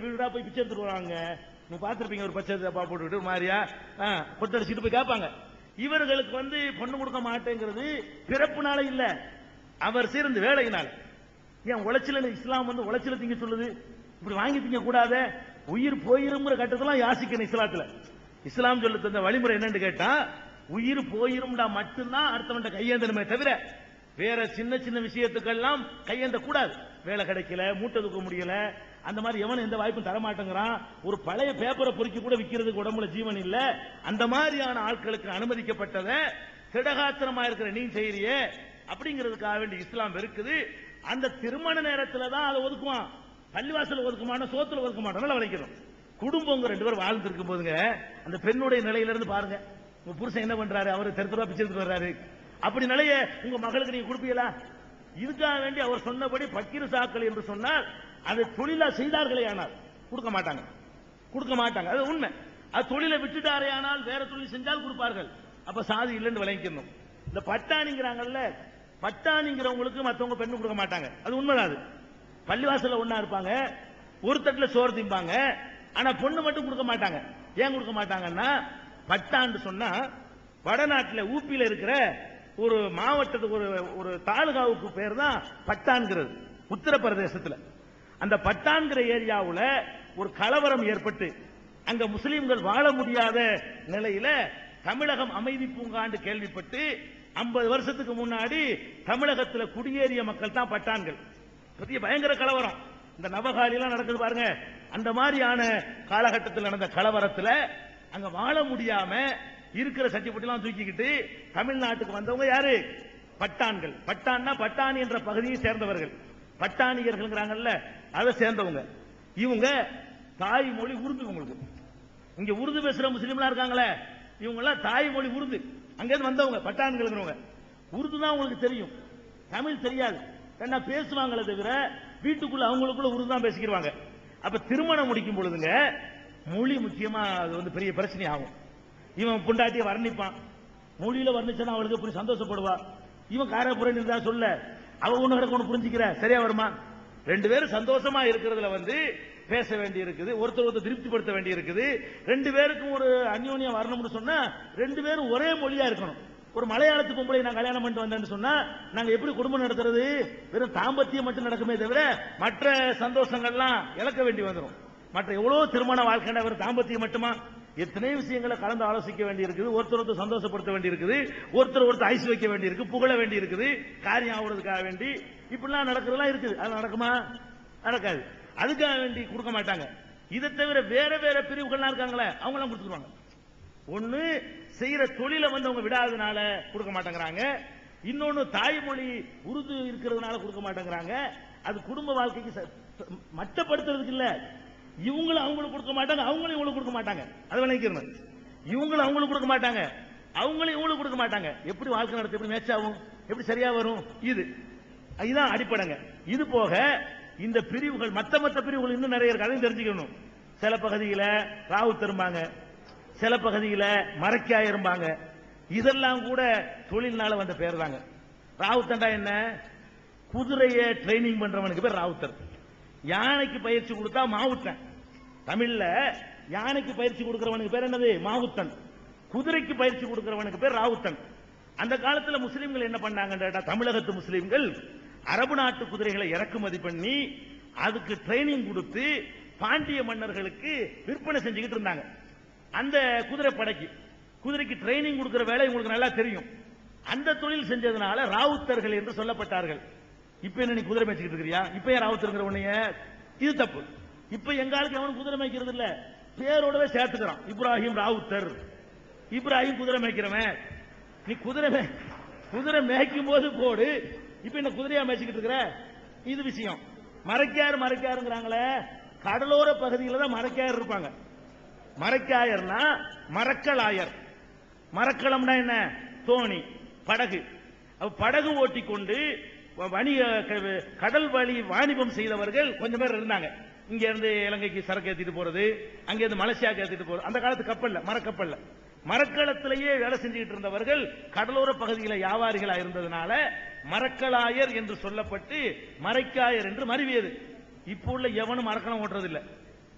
வீடு வீடா போய் பிச்சை எடுத்துட்டு வராங்க நீங்க பார்த்திருப்பீங்க ஒரு பச்சை டப்பா போட்டுக்கிட்டு ஒரு மாதிரியா? ஆ, போய் கேட்பாங்க. இவர்களுக்கு வந்து பொண்ணு கொடுக்க மாட்டேங்கிறது பிறப்புனால இல்ல. அவர் சேர்ந்து வேலையினால. ஏன் உழைச்சில இஸ்லாம் வந்து உழைச்சில திங்க சொல்லுது. இப்படி வாங்கி திங்க கூடாத. உயிர் போயிருங்கிற கட்டத்தெல்லாம் யாசிக்கணும் இஸ்லாத்துல. இஸ்லாம் சொல்லி தந்த வழிமுறை என்னன்னு கேட்டா உயிர் போயிரும்டா மட்டும்தான் அடுத்தவன்ட்ட கையேந்தணுமே தவிர வேற சின்ன சின்ன விஷயத்துக்கெல்லாம் கையேந்த கூடாது வேலை கிடைக்கல மூட்டை தூக்க முடியல அந்த மாதிரி எவன் எந்த வாய்ப்பும் தரமாட்டேங்கிறான். ஒரு பழைய பேப்பரை பொறுக்கி கூட விக்கிறதுக்கு உடம்புல ஜீவன் இல்ல. அந்த மாதிரியான ஆட்களுக்கு அனுமதிக்கப்பட்டதை திடகாத்திரமா இருக்கிற நீ செய்யறியே அப்படிங்கிறதுக்காக வேண்டி இஸ்லாம் இருக்குது அந்த திருமண நேரத்துல தான் அதை ஒதுக்குவான். பள்ளிவாசல் ஒதுக்க மாட்டோம் சோத்துல ஒதுக்க மாட்டோம். நல்லா விளைக்கணும் குடும்பங்க ரெண்டு பேரும் வாழ்ந்துருக்கும் போதுங்க. அந்த பெண்ணுடைய நிலையில இருந்து பாருங்க. உங்க புருஷன் என்ன பண்றாரு? அவரு தெரு தெருவா வர்றாரு. அப்படி நிலைய உங்க மகளுக்கு நீங்க கொடுப்பீங்களா? இதுக்காக வேண்டி அவர் சொன்னபடி பக்கீர் சாக்கள் என்று சொன்னால் அதை தொழிலா செய்தார்களே ஆனால் கொடுக்க மாட்டாங்க. கொடுக்க மாட்டாங்க. அது உண்மை. அது தொழிலை விட்டுட்டாரே ஆனால் வேற தொழில் செஞ்சால் கொடுப்பார்கள். அப்ப சாதி இல்லைன்னு விளங்கிக்கணும். இந்த பட்டாணிங்கிறாங்கல்ல பட்டாணிங்கிறவங்களுக்கு மற்றவங்க பெண்ணு கொடுக்க மாட்டாங்க. அது உண்மைதான் அது. பள்ளிவாசல்ல ஒன்னா இருப்பாங்க ஒரு தட்டுல சோறு திம்பாங்க ஆனா பொண்ணு மட்டும் கொடுக்க மாட்டாங்க. ஏன் கொடுக்க மாட்டாங்கன்னா பட்டான்னு சொன்னா வடநாட்டுல ஊப்பியில இருக்கிற ஒரு மாவட்டத்துக்கு ஒரு ஒரு தாலுகாவுக்கு பேர் தான் பட்டான்கிறது. உத்தரப்பிரதேசத்துல. அந்த பட்டான்கிற ஏரியாவுல ஒரு கலவரம் ஏற்பட்டு அங்க முஸ்லீம்கள் வாழ முடியாத நிலையில தமிழகம் அமைதி பூங்காண்டு கேள்விப்பட்டு 50 வருஷத்துக்கு முன்னாடி தமிழகத்தில் குடியேறிய மக்கள் தான் பட்டான்கள். பெரிய பயங்கர கலவரம். இந்த நவகாலிலாம் நடக்குது பாருங்க. அந்த மாதிரியான காலகட்டத்தில் நடந்த கலவரத்தில் அங்க வாழ முடியாம இருக்கிற சட்டிப்பட்டிலாம் தூக்கிக்கிட்டு தமிழ்நாட்டுக்கு வந்தவங்க யாரு? பட்டான்கள். பட்டான்னா பட்டாணி என்ற பகுதியை சேர்ந்தவர்கள். பட்டாணியர்கள்ங்கிறாங்கல்ல அதை சேர்ந்தவங்க. இவங்க தாய்மொழி உருது உங்களுக்கு இங்க உருது பேசுற முஸ்லீம்லாம் இருக்காங்களே இவங்க எல்லாம் தாய்மொழி உருது. அங்கிருந்து வந்தவங்க பட்டான்களுங்கிறவங்க உருது தான் உங்களுக்கு தெரியும். தமிழ் தெரியாது. என்ன பேசுவாங்களே தவிர வீட்டுக்குள்ள அவங்களுக்குள்ள உருது தான் பேசிக்கிடுவாங்க அப்ப திருமணம் முடிக்கும் பொழுதுங்க மொழி முக்கியமா அது வந்து பெரிய பிரச்சனை ஆகும் இவன் பொண்டாட்டியை வர்ணிப்பான். மொழியில வர்ணிச்சா அவளுக்கு சந்தோஷப்படுவா? இவன் காரப்புறன்னு இருந்தா சொல்ல அவ ஒண்ணு கிடக்கு ஒண்ணு புரிஞ்சுக்கிற. சரியா வருமா? ரெண்டு பேரும் சந்தோஷமா இருக்கிறதுல வந்து பேச வேண்டி இருக்குது ஒருத்தர் ஒருத்தர் திருப்திப்படுத்த வேண்டி இருக்குது ரெண்டு பேருக்கும் ஒரு அந்யோன்யம் வரணும்னு சொன்னா ரெண்டு பேரும் ஒரே மொழியா இருக்கணும். ஒரு மலையாளத்து பொம்பளை நான் கல்யாணம் பண்ணிட்டு வந்தேன்னு சொன்னா நாங்க எப்படி குடும்பம் நடத்துறது? வெறும் தாம்பத்தியம் மட்டும் நடக்குமே தவிர மற்ற சந்தோஷங்கள்லாம் இழக்க வேண்டி வந்துடும் மற்ற எவ்வளவு திருமண வாழ்க்கை வெறும் தாம்பத்தியம் மட்டுமா? எத்தனை விஷயங்களை கலந்து ஆலோசிக்க வேண்டி இருக்குது ஒருத்தர் ஒருத்தர் சந்தோஷப்படுத்த வேண்டி இருக்குது ஒருத்தர் ஒருத்தர் ஐஸ் வைக்க வேண்டி இருக்கு புகழ வேண்டி இருக்குது காரியம் ஆகுறதுக்காக வேண்டி இப்படிலாம் நடக்கிறதெல்லாம் இருக்குது. அது நடக்குமா? நடக்காது. அதுக்காக வேண்டி கொடுக்க மாட்டாங்க. இதை தவிர வேற வேற பிரிவுகள்லாம் இருக்காங்களே அவங்களாம் கொடுத்துருவாங்க. ஒண்ணு செய்யற தொழிலை வந்து அவங்க விடாதனால கொடுக்க மாட்டேங்கிறாங்க. இன்னொன்னு தாய்மொழி உருது இருக்கிறதுனால கொடுக்க மாட்டேங்கிறாங்க. அது குடும்ப வாழ்க்கைக்கு ச- மட்டப்படுத்துறதுக்கு இல்ல. இவங்களும் அவங்களுக்கு கொடுக்க மாட்டாங்க அவங்களும் இவங்களுக்கு கொடுக்க மாட்டாங்க. அதை விளங்கிக்கணும் இவங்களும் அவங்களுக்கு கொடுக்க மாட்டாங்க அவங்களும் இவங்களுக்கு கொடுக்க மாட்டாங்க. எப்படி வாழ்க்கை நடத்த எப்படி மேட்ச் ஆகும் எப்படி சரியா வரும் இது. இதுதான் அடிப்படைங்க. இது போக இந்த பிரிவுகள் மத்த மத்த பிரிவுகள் இன்னும் நிறைய இருக்கு. அதையும் தெரிஞ்சுக்கணும். சில பகுதியில ராவு தரும்பாங்க சில பகுதியில மறைக்காய் இருப்பாங்க இதெல்லாம் கூட தொழில்னால வந்த பேர் தாங்க ராவுத்தண்டா என்ன? குதிரையை ட்ரைனிங் பண்றவனுக்கு பேர் ராவுத்தர். யானைக்கு பயிற்சி கொடுத்தா மாவுத்தன். தமிழ்ல யானைக்கு பயிற்சி கொடுக்கிறவனுக்கு பேர் என்னது? மாவுத்தன். குதிரைக்கு பயிற்சி கொடுக்கிறவனுக்கு பேர் ராவுத்தன். அந்த காலத்துல முஸ்லீம்கள் என்ன பண்ணாங்க தமிழகத்து முஸ்லீம்கள் அரபு நாட்டு குதிரைகளை இறக்குமதி பண்ணி அதுக்கு ட்ரைனிங் கொடுத்து பாண்டிய மன்னர்களுக்கு விற்பனை செஞ்சுக்கிட்டு இருந்தாங்க. அந்த குதிரை படைக்கு. குதிரைக்கு ட்ரைனிங் கொடுக்கிற வேலை உங்களுக்கு நல்லா தெரியும். அந்த தொழில் செஞ்சதுனால ராவுத்தர்கள் என்று சொல்லப்பட்டார்கள். இப்ப என்ன நீ குதிரை மேய்ச்சிக்கிட்டு இருக்கிறியா? இப்ப ஏன் ராவுத்தருங்கிற உன்னைய? இது தப்பு. இப்ப எங்க ஆளுக்கு அவன் குதிரை மேய்க்கிறது இல்ல. பேரோடவே சேர்த்துக்கிறான். இப்ராஹிம் ராவுத்தர். இப்ராஹிம் குதிரை மேய்க்கிறவன். நீ குதிரை மே- குதிரை மேய்க்கும் போது போடு. இப்ப என்ன குதிரையா மேய்ச்சிக்கிட்டு இருக்கிற? இது விஷயம். மறைக்காரு மறைக்காருங்கிறாங்களே கடலோர பகுதியில் தான் மறைக்காயர் இருப்பாங்க. மறைக்காயர்னா மரக்கலாயர். மரக்கலம்னா என்ன? தோணி படகு. படகு ஓட்டி கொண்டு வ- வணிக க- கடல் வழி வாணிபம் செய்தவர்கள் கொஞ்சம் பேர் இருந்தாங்க. இங்க இருந்து இலங்கைக்கு சரக்கு ஏத்திட்டு போறது அங்க இருந்து மலேசியாக்கு ஏத்திட்டு போறது. அந்த காலத்து கப்பல்ல மரக்கப்பல்ல. மரக்களத்திலேயே வேலை செஞ்சுக்கிட்டு இருந்தவர்கள் கடலோர பகுதியில் வியாபாரிகளா இருந்ததுனால மரக்கலாயர் என்று சொல்லப்பட்டு மரைக்காயர் என்று மறுவியது. இப்போ உள்ள எவனும் மரக்கலம் ஓட்டுறதில்லை.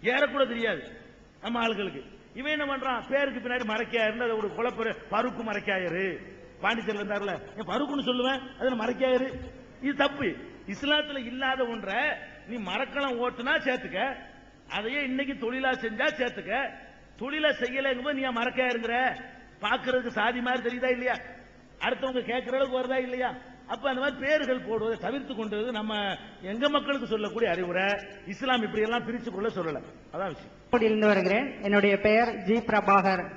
ஏறக்கூட தெரியாது நம்ம ஆளுகளுக்கு. இவன் என்ன பண்றான்? பேருக்கு பின்னாடி மறைக்காயிருந்து அதை ஒரு குழப்ப பருக்கு மறைக்காயரு. பாண்டிச்சேரியில் இருந்தார்ல என் பருக்குன்னு சொல்லுவேன் அதில் மறைக்காயரு. இது தப்பு. இஸ்லாத்துல இல்லாத ஒன்றை நீ மரக்கலம் ஓட்டுனா சேர்த்துக்க. அதையே இன்னைக்கு தொழிலா செஞ்சா சேர்த்துக்க. தொழிலா செய்யலைங்கும் போது நீ ஏன் மறக்காயிருங்கிற? பாக்குறதுக்கு சாதி மாதிரி தெரியுதா இல்லையா? அடுத்தவங்க கேட்கற அளவுக்கு வருதா இல்லையா? அப்ப அந்த மாதிரி பேர்கள் போடுவதை தவிர்த்து கொண்டது நம்ம எங்க மக்களுக்கு சொல்லக்கூடிய அறிவுரை. இஸ்லாம் இப்படி எல்லாம் பிரிச்சு கொள்ள சொல்லல. அதான் விஷயம். இருந்து வருகிறேன். என்னுடைய பெயர் ஜி பிரபாகர்.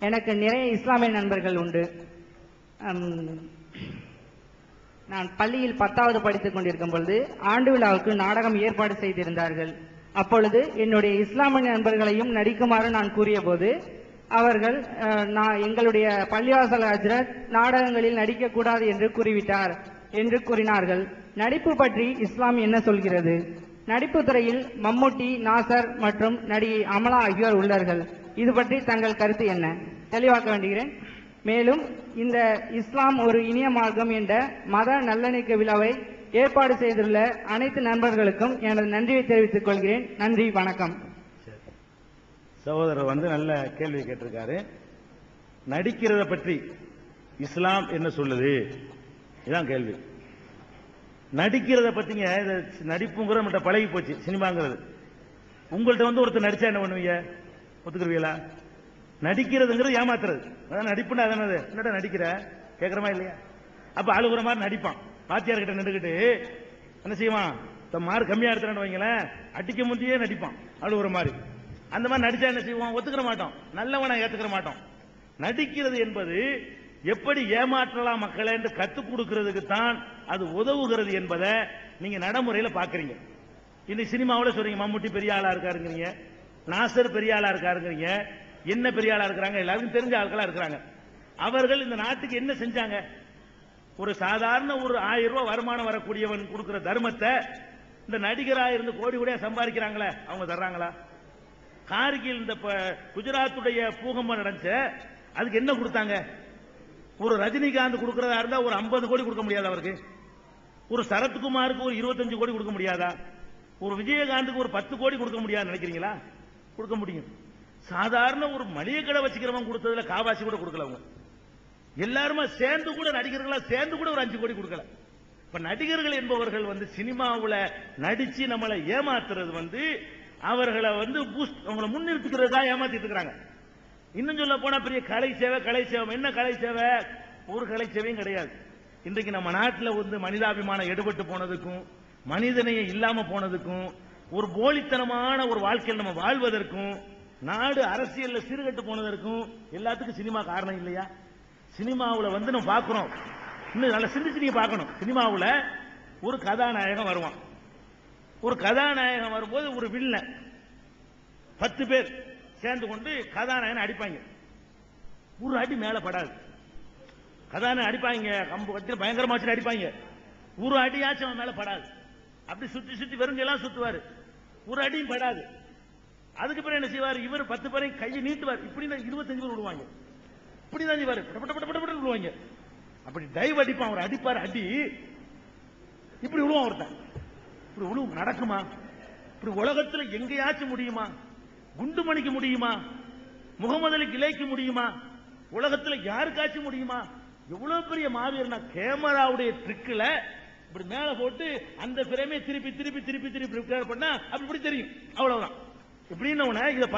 எனக்கு நிறைய இஸ்லாமிய நண்பர்கள் உண்டு. நான் பள்ளியில் பத்தாவது படித்துக் கொண்டிருக்கும் பொழுது ஆண்டு விழாவுக்கு நாடகம் ஏற்பாடு செய்திருந்தார்கள். அப்பொழுது என்னுடைய இஸ்லாமிய நண்பர்களையும் நடிக்குமாறு நான் கூறியபோது அவர்கள் நான் எங்களுடைய பள்ளிவாசல் ஹஜ்ரத் நாடகங்களில் நடிக்கக்கூடாது என்று கூறிவிட்டார் என்று கூறினார்கள். நடிப்பு பற்றி இஸ்லாம் என்ன சொல்கிறது? நடிப்பு துறையில் மம்முட்டி நாசர் மற்றும் நடிகை அமலா ஆகியோர் உள்ளார்கள். இது பற்றி தங்கள் கருத்து என்ன? தெளிவாக்க வேண்டுகிறேன். மேலும் இந்த இஸ்லாம் ஒரு இனிய மார்க்கம் என்ற மத நல்லிணக்க விழாவை ஏற்பாடு செய்துள்ள அனைத்து நண்பர்களுக்கும் எனது நன்றியை தெரிவித்துக் கொள்கிறேன். நன்றி வணக்கம். சகோதரர் வந்து நல்ல கேள்வி கேட்டிருக்காரு. நடிக்கிறத பற்றி இஸ்லாம் என்ன சொல்லுது? இதான் கேள்வி. நடிக்கிறத பத்திங்க நடிப்புங்கிற நம்மகிட்ட பழகி போச்சு சினிமாங்கிறது. உங்கள்ட்ட வந்து ஒருத்தர் நடிச்சா என்ன பண்ணுவீங்க? ஒத்துக்குருவீங்களா? நடிக்கிறதுங்கிறது ஏமாத்துறது. அதான் நடிப்புன்னா அதானது என்னடா நடிக்கிற? கேட்கறமா இல்லையா? அப்ப அழுகுற மாதிரி நடிப்பான். பாத்தியார் கிட்ட நின்றுக்கிட்டு என்ன செய்வான்? மார்க் கம்மியா எடுத்துறேன்னு வைங்களேன். அடிக்க முந்தையே நடிப்பான். அழுகுற மாதிரி. அந்த மாதிரி நடிச்சா என்ன செய்வோம்? ஒத்துக்கிற மாட்டோம். நல்லவனை ஏத்துக்கிற மாட்டோம். நடிக்கிறது என்பது எப்படி ஏமாற்றலாம் மக்களை என்று கத்துக் கொடுக்கிறதுக்கு தான் அது உதவுகிறது என்பதை நீங்க நடைமுறையில பாக்குறீங்க. இன்னைக்கு சினிமாவில் சொல்றீங்க மம்முட்டி பெரிய ஆளா இருக்காருங்கிறீங்க. நாசர் பெரிய ஆளா இருக்காருங்கிறீங்க. என்ன பெரிய ஆளா இருக்கிறாங்க? எல்லாருக்கும் தெரிஞ்ச ஆட்களா இருக்கிறாங்க. அவர்கள் இந்த நாட்டுக்கு என்ன செஞ்சாங்க? ஒரு சாதாரண ஒரு ஆயிரம் ரூபாய் வருமானம் வரக்கூடியவன் கொடுக்கிற தர்மத்தை இந்த நடிகராக இருந்து கோடி கூட சம்பாதிக்கிறாங்களே அவங்க தர்றாங்களா? கார்கில் இந்த குஜராத்துடைய பூகம்பம் நடந்துச்சு. அதுக்கு என்ன கொடுத்தாங்க? ஒரு ரஜினிகாந்த் கொடுக்கறதா இருந்தா ஒரு 50 கோடி கொடுக்க முடியாது அவருக்கு? ஒரு சரத்குமாருக்கு ஒரு 25 கோடி கொடுக்க முடியாதா? ஒரு விஜயகாந்துக்கு ஒரு பத்து கோடி கொடுக்க முடியாது நினைக்கிறீங்களா? கொடுக்க முடியும். சாதாரண ஒரு மளிகை கடை வச்சுக்கிறவங்க கொடுத்ததுல காவாசி கூட கொடுக்கல அவங்க. எல்லாருமே சேர்ந்து கூட நடிகர்களா சேர்ந்து கூட ஒரு அஞ்சு கோடி கொடுக்கல. இப்ப நடிகர்கள் என்பவர்கள் வந்து சினிமாவில் நடிச்சு நம்மளை ஏமாத்துறது வந்து அவர்களை வந்து பூஸ்ட் அவங்களை முன்னிறுத்திக்கிறதுக்காக ஏமாத்திட்டு இருக்கிறாங்க இன்னும் சொல்ல போனா பெரிய கலை சேவை கலை சேவை. என்ன கலை சேவை? ஒரு கலை சேவையும் கிடையாது. இன்றைக்கு நம்ம நாட்டில் வந்து மனிதாபிமானம் எடுபட்டு போனதுக்கும் மனிதனையே இல்லாம போனதுக்கும் ஒரு போலித்தனமான ஒரு வாழ்க்கையில் நம்ம வாழ்வதற்கும் நாடு அரசியல்ல சீர்கட்டு போனதற்கும் எல்லாத்துக்கும் சினிமா காரணம் இல்லையா? சினிமாவில் வந்து நம்ம பார்க்கிறோம். இன்னும் நல்லா சிந்திச்சு நீங்க பார்க்கணும். சினிமாவில் ஒரு கதாநாயகன் வருவான். ஒரு கதாநாயகன் வரும்போது ஒரு வில்லன் பத்து பேர் சேர்ந்து கொண்டு கதாநாயகனை அடிப்பாங்க. ஒரு அடி மேல படாது. கதாநாயகன் அடிப்பாங்க கம்பு கட்டி பயங்கரமா வச்சு அடிப்பாங்க. ஒரு அடியாச்சும் அவன் மேல படாது. அப்படி சுத்தி சுத்தி வெறுங்கெல்லாம் சுத்துவாரு. ஒரு அடியும் படாது. அதுக்கு பிறகு என்ன செய்வார்? இவர் பத்து பேரையும் கையை நீட்டுவார். இப்படி தான் இருபத்தஞ்சு பேர் விடுவாங்க. இப்படி தான் செய்வார். பட பட பட விடுவாங்க. அப்படி டைவ் அடிப்பான். அவர் அடிப்பார் அடி. இப்படி விடுவான் ஒருத்தன். இப்படி விழுவும் நடக்குமா? இப்படி உலகத்துல எங்கேயாச்சும் முடியுமா? குண்டு மணிக்கு முடியுமா? முகமது அலி கிளைக்கு முடியுமா? உலகத்துல யாருக்காச்சும் முடியுமா? எவ்வளவு பெரிய மாவீரனா கேமராவுடைய ட்ரிக்ல இப்படி மேல போட்டு அந்த பிரேமே திருப்பி திருப்பி திருப்பி திருப்பி பண்ணா அப்படி இப்படி தெரியும். அவ்வளவுதான். இப்படின்னு இதை